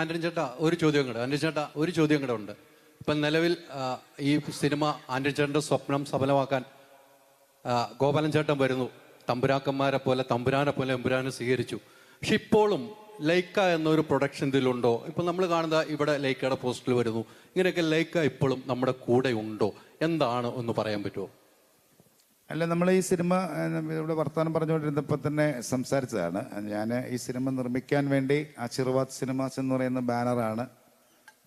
ആന്റണി ചേട്ടാ ഒരു ചോദ്യം കൂടെ. ആന്റണി ചേട്ടാ ഒരു ചോദ്യം കൂടെ ഉണ്ട്. ഇപ്പം നിലവിൽ ഈ സിനിമ ആന്റണി ചേട്ടന്റെ സ്വപ്നം സഫലമാക്കാൻ ഗോപാലൻ ചേട്ടൻ വരുന്നു. തമ്പുരാക്കന്മാരെ പോലെ തമ്പുരാനെ പോലെ എമ്പുരാനെ സ്വീകരിച്ചു. പക്ഷെ ഇപ്പോഴും ലൈക്ക എന്നൊരു പ്രൊഡക്ഷൻ ഇതിലുണ്ടോ? ഇപ്പം നമ്മൾ കാണുന്ന ഇവിടെ ലൈക്കയുടെ പോസ്റ്റിൽ വരുന്നു. ഇങ്ങനെയൊക്കെ ലൈക്ക ഇപ്പോഴും നമ്മുടെ കൂടെ ഉണ്ടോ? എന്താണ് ഒന്ന് പറയാൻ പറ്റുമോ? അല്ല നമ്മൾ ഈ സിനിമ ഇവിടെ വർത്തമാനം പറഞ്ഞുകൊണ്ടിരുന്നപ്പോൾ തന്നെ സംസാരിച്ചതാണ്. ഞാൻ ഈ സിനിമ നിർമ്മിക്കാൻ വേണ്ടി ആശീർവാദ് സിനിമാസ് എന്ന് പറയുന്ന ബാനറാണ്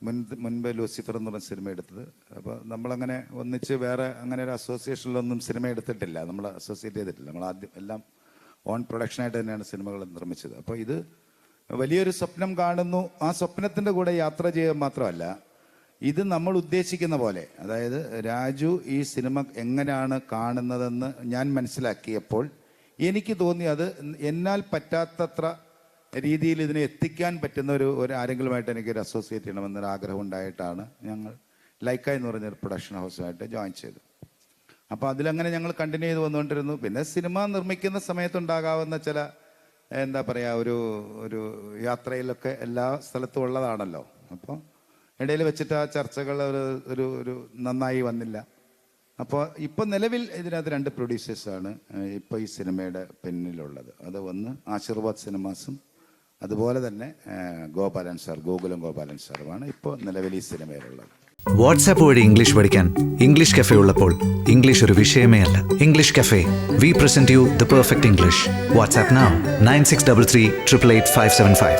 മുൻ മുൻപ് ലൂസിഫർ എന്ന് പറഞ്ഞ സിനിമ എടുത്തത്. അപ്പോൾ നമ്മളങ്ങനെ ഒന്നിച്ച് വേറെ അങ്ങനെ ഒരു അസോസിയേഷനിലൊന്നും സിനിമ എടുത്തിട്ടില്ല. നമ്മൾ അസോസിയേറ്റ് ചെയ്തിട്ടില്ല. നമ്മൾ ആദ്യം എല്ലാം ഓൺ പ്രൊഡക്ഷനായിട്ട് തന്നെയാണ് സിനിമകൾ നിർമ്മിച്ചത്. അപ്പോൾ ഇത് വലിയൊരു സ്വപ്നം കാണുന്നു. ആ സ്വപ്നത്തിന്റെ കൂടെ യാത്ര ചെയ്യുക മാത്രമല്ല ഇത് നമ്മൾ ഉദ്ദേശിക്കുന്ന പോലെ അതായത് രാജു ഈ സിനിമ എങ്ങനെയാണ് കാണുന്നതെന്ന് ഞാൻ മനസ്സിലാക്കിയപ്പോൾ എനിക്ക് തോന്നി അത് എന്നാൽ പറ്റാത്തത്ര രീതിയിൽ ഇതിനെ എത്തിക്കാൻ പറ്റുന്ന ഒരു ഒരു ആരെങ്കിലുമായിട്ട് എനിക്കൊരു അസോസിയേറ്റ് ചെയ്യണമെന്നൊരു ആഗ്രഹം ഉണ്ടായിട്ടാണ് ഞങ്ങൾ ലൈക്ക എന്ന് പറഞ്ഞൊരു പ്രൊഡക്ഷൻ ഹൗസുമായിട്ട് ജോയിൻ ചെയ്തത്. അപ്പോൾ അതിലങ്ങനെ ഞങ്ങൾ കണ്ടിന്യൂ ചെയ്ത് വന്നുകൊണ്ടിരുന്നു. പിന്നെ സിനിമ നിർമ്മിക്കുന്ന സമയത്തുണ്ടാകാവുന്ന ചില എന്താ പറയുക ഒരു ഒരു യാത്രയിലൊക്കെ എല്ലാ സ്ഥലത്തും ഉള്ളതാണല്ലോ. അപ്പോൾ ഇടയിൽ വെച്ചിട്ട് ആ ചർച്ചകൾ ഒരു ഒരു ഒരു നന്നായി വന്നില്ല. അപ്പോൾ ഇപ്പോൾ നിലവിൽ ഇതിനകത്ത് രണ്ട് പ്രൊഡ്യൂസേഴ്സാണ് ഇപ്പോൾ ഈ സിനിമയുടെ പിന്നിലുള്ളത്. അത് ഒന്ന് ആശീർവാദ് സിനിമാസും അതുപോലെ തന്നെ ഗോപാലൻ സാർ ഗോകുലം ഗോപാലൻ സാറുമാണ് ഇപ്പോൾ നിലവിൽ ഈ സിനിമയിലുള്ളത്. വാട്സാപ്പ് വഴി ഇംഗ്ലീഷ് പഠിക്കാൻ ഇംഗ്ലീഷ് കഫേ ഉള്ളപ്പോൾ ഇംഗ്ലീഷ് ഒരു വിഷയമേ അല്ല. English cafe. We present you the perfect English WhatsApp nine six double three triple eight five seven five